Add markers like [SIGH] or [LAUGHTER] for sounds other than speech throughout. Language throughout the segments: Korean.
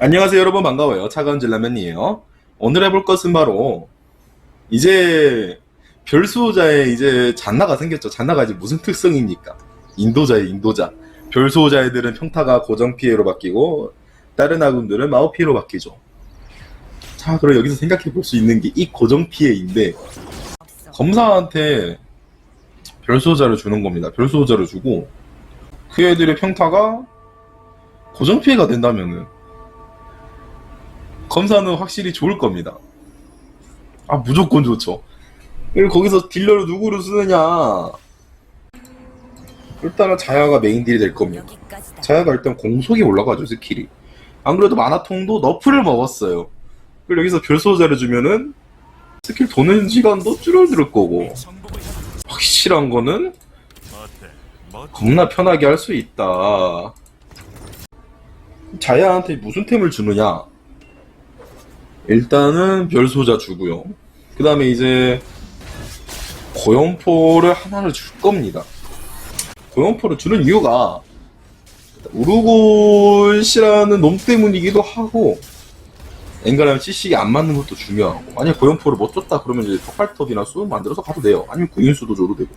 안녕하세요 여러분. 반가워요. 차가운 진라면이에요. 오늘 해볼 것은 바로 이제 별수호자에 이제 잔나가 생겼죠. 잔나가 이제 무슨 특성입니까? 인도자의 인도자. 별수호자 애들은 평타가 고정 피해로 바뀌고 다른 아군들은 마법 피해로 바뀌죠. 자 그럼 여기서 생각해 볼 수 있는 게 이 고정 피해인데 검사한테 별수호자를 주는 겁니다. 별수호자를 주고 그 애들의 평타가 고정 피해가 된다면은 검사는 확실히 좋을 겁니다. 아 무조건 좋죠. 그리고 거기서 딜러를 누구를 쓰느냐? 일단은 자야가 메인 딜이 될 겁니다. 자야가 일단 공속이 올라가죠 스킬이. 안 그래도 마나통도 너프를 먹었어요. 그리고 여기서 별소자를 주면은 스킬 도는 시간도 줄어들 거고 확실한 거는 겁나 편하게 할 수 있다. 자야한테 무슨 템을 주느냐? 일단은 별소자 주고요. 그 다음에 이제 고연포를 하나를 줄 겁니다. 고연포를 주는 이유가 우르골이라는 놈 때문이기도 하고 엔가라면 CC가 안 맞는 것도 중요하고 만약 고연포를 못 줬다 그러면 이제 턱발톱이나 수 만들어서 가도 돼요. 아니면 구인수도 줘도 되고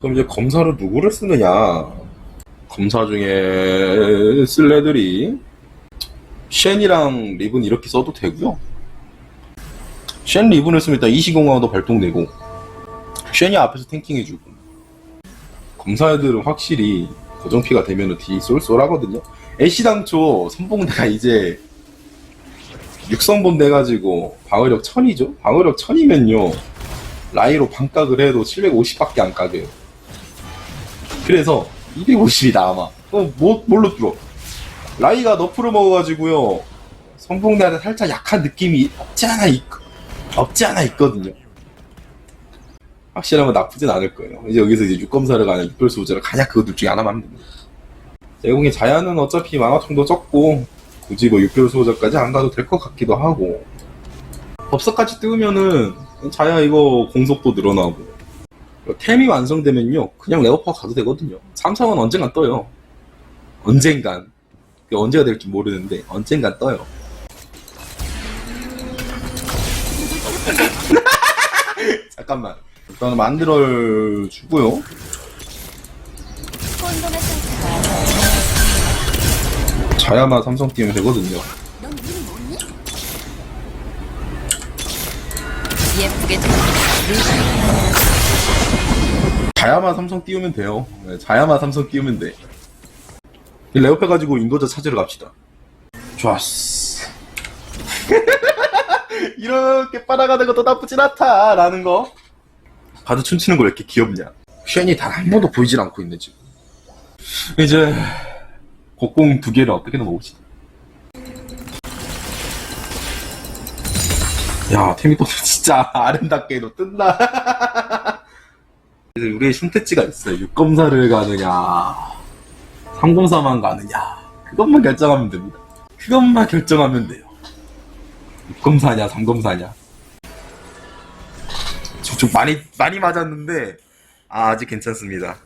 그럼 이제 검사를 누구를 쓰느냐 검사 중에 쓸 애들이 쉔이랑 리븐 이렇게 써도 되고요. 쉔 리븐을 쓰면 일단 이시공화도 발동되고 쉔이 앞에서 탱킹해주고 검사 애들은 확실히 고정피가 되면은 딜이 쏠쏠하거든요. 애쉬 당초 선봉대가 이제 육성본 돼가지고 방어력 1000이죠? 방어력 1000이면요 라이로 반각을 해도 750밖에 안 까져요. 그래서 250이 남아. 그럼 뭐, 뭘로 뚫어? 라이가 너프를 먹어가지고요. 성봉대한테 살짝 약한 느낌이 없지 않아 있, 없지 않아 있거든요. 확실하면 나쁘진 않을 거예요. 이제 여기서 이제 육검사를 가냐, 육별수 호자를 가냐, 그거 둘 중에 하나만 하면 됩니다. 제공이 자야는 어차피 만화총도 적고, 굳이 뭐 육별수 호자까지 안 가도 될 것 같기도 하고, 법사까지 띄우면은, 자야 이거 공속도 늘어나고, 템이 완성되면요, 그냥 레어퍼 가도 되거든요. 삼성은 언젠간 떠요. 언젠간. 언제가 될지 모르는데 언젠간 떠요. [LAUGHS] 잠깐만. 일단은 만들어 주고요. 혼돈의 상태가 자야마 삼성 띄우면 되거든요. 넌 이름 뭐니? 예쁘게 좀 자야마 삼성 띄우면 돼요. 네, 자야마 삼성 띄우면 돼. 이 레오페 가지고 인도자 찾으러 갑시다. 좋았어. [LAUGHS] 이렇게 빨아가는 것도 나쁘진 않다라는 거. 가드 춤추는 거 왜 이렇게 귀엽냐? 쉔이 단 한 번도 보이질 않고 있네 지금. 이제 곡공 두 개를 어떻게든 먹읍시다. 야 태미 또 [LAUGHS] 진짜 아름답게도 뜬다. 이제 [LAUGHS] 우리의 선택지가 있어요. 6검사를 가느냐, 3검사만 가느냐. 그것만 결정하면 됩니다. 그것만 결정하면 돼요. 6검사냐, 3검사냐. 좀, 좀 많이, 많이 맞았는데, 아, 아직 괜찮습니다.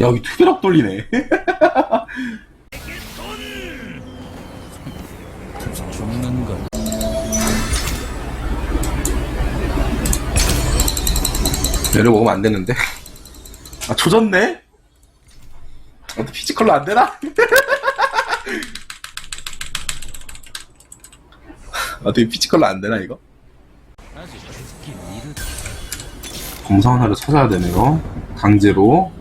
여기 투비락 돌리네. 죽는 [LAUGHS] 건 얘를 먹으면 안 되는데. 아, 조졌네? 어떻게 피지컬로 안 되나? [LAUGHS] 어떻게 피지컬로 안 되나, 이거? 검사 하나를 찾아야 되네요. 강제로.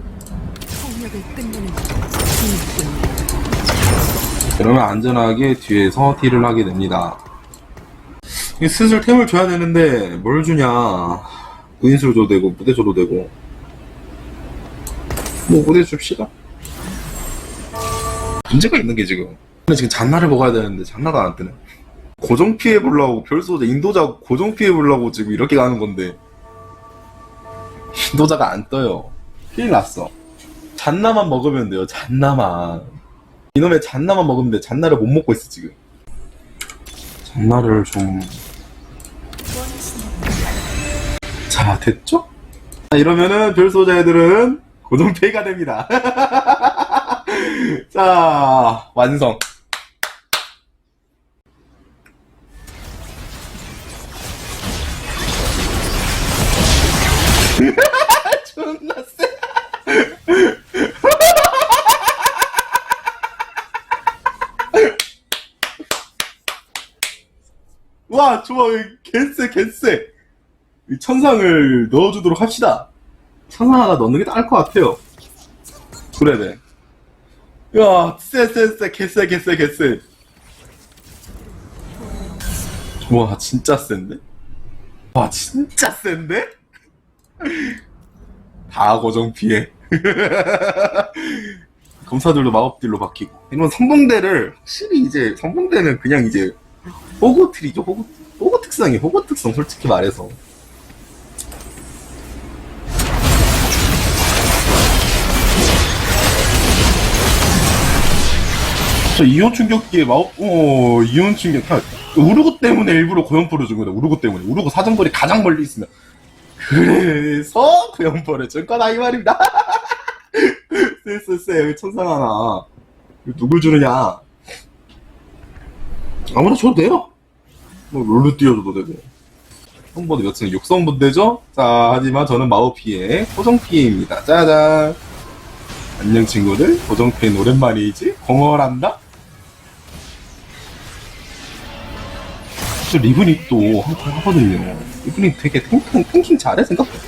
그러면 안전하게 뒤에서 딜을 하게 됩니다. 슬슬 템을 줘야 되는데, 뭘 주냐. 구인수를 줘도 되고, 무대 줘도 되고. 뭐, 무대 줍시다. 문제가 있는 게 지금. 근데 지금 잔나를 먹어야 되는데, 잔나가 안 뜨네. 고정 피해 보려고, 별소자, 인도자 고정 피해 보려고 지금 이렇게 가는 건데, 인도자가 안 떠요. 큰일 났어. 잔나만 먹으면 돼요. 잔나만. 이놈의 잔나만 먹으면 돼. 잔나를 못 먹고 있어 지금. 잔나를 좀. 자 됐죠? 자, 이러면은 별소자 애들은 고정페이가 됩니다. [LAUGHS] 자 완성. 와, 좋아. 개쎄, 개쎄. 이 천상을 넣어주도록 합시다. 천상 하나 넣는 게 나을 것 같아요. 그래, 네. 야, 쎄, 쎄, 쎄, 개쎄, 개쎄, 개쎄. 와, 진짜 센데? 와, 진짜 센데? [LAUGHS] 다 고정 피해. [LAUGHS] 검사들도 마법딜로 바뀌고. 이런 선봉대를 확실히 이제 선봉대는 그냥 이제 호구 트리죠? 호구 호구 특성이 호구 특성 솔직히 말해서. 저 이온 충격기에 마법 어 이온 충격 우르고 때문에 일부러 고연포를 준 거다 우르고 때문에. 우르고 사정거리 가장 멀리 있으면. 그래서 고연포를 준 거다 이 말입니다. [LAUGHS] 쎄쎄쎄 천상 하나. 누굴 주느냐 아무나 줘도 돼요 뭐 롤로 띄워줘도 되고 성보드 몇 층? 6성분 되죠? 자 하지만 저는 마오피의 고정피해입니다 짜잔 안녕 친구들 고정피해 오랜만이지? 공허란다? 저 리븐이 또 한판 하거든요 리븐이 되게 탱탱 탱킹 잘해 생각보다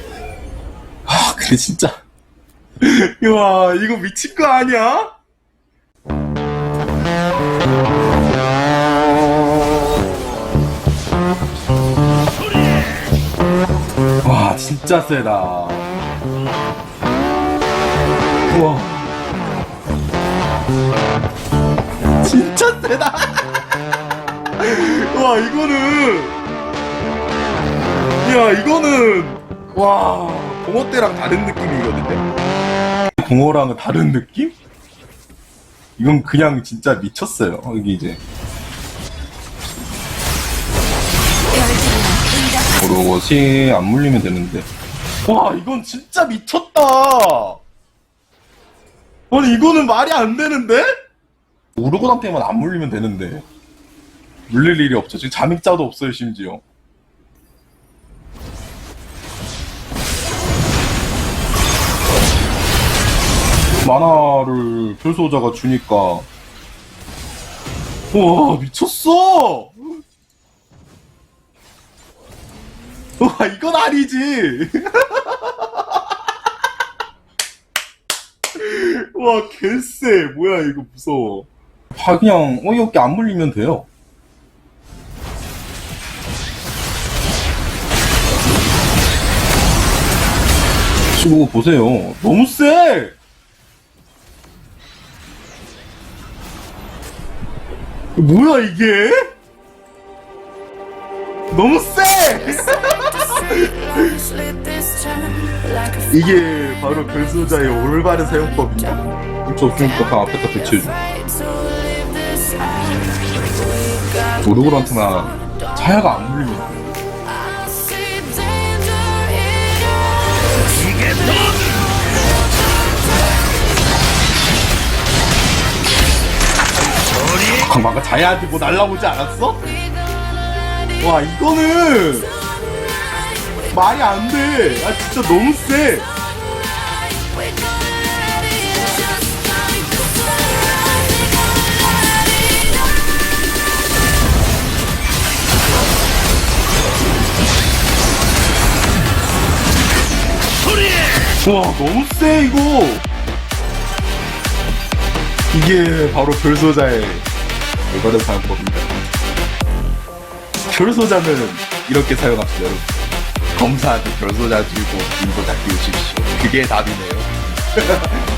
아 근데 진짜 [LAUGHS] 와 이거 미친 거 아니야? 진짜 세다. 우와. 진짜 세다. [LAUGHS] 와 이거는. 야 이거는. 와 공허 때랑 다른 느낌이거든요. 공허랑은 다른 느낌? 이건 그냥 진짜 미쳤어요. 여기 이제. 그것이 안 물리면 되는데 와 이건 진짜 미쳤다. 아니 이거는 말이 안 되는데? 우르고당테만 안 물리면 되는데. 물릴 일이 없죠. 지금 잠입자도 없어요 심지어. 만화를 별소자가 주니까. 와 미쳤어! 와 이건 아니지 [LAUGHS] [LAUGHS] 와 개쎄. 뭐야 이거 무서워. 아 그냥 어이없게 안 물리면 돼요. 치고 보세요. 너무 쎄! 뭐야 이게? 너무 쎄 [LAUGHS] 이게 바로 별소자의 올바른 사용법입니다 그렇죠 없으니까 방 앞에다 배치해줘 오르골한테나 차야가 안 물리면 돼. 방금 자야한테 뭐 날라오지 않았어? 와 이거는 말이 안 돼. 아 진짜 너무 세. 와 너무 세 이거. 이게 바로 별소자의 올바른 사용법입니다. 별소자는 이렇게 사용합시다 여러분. 검사한테 별소자 들고 인도 다 끼우십시오. 그게 답이네요. [LAUGHS]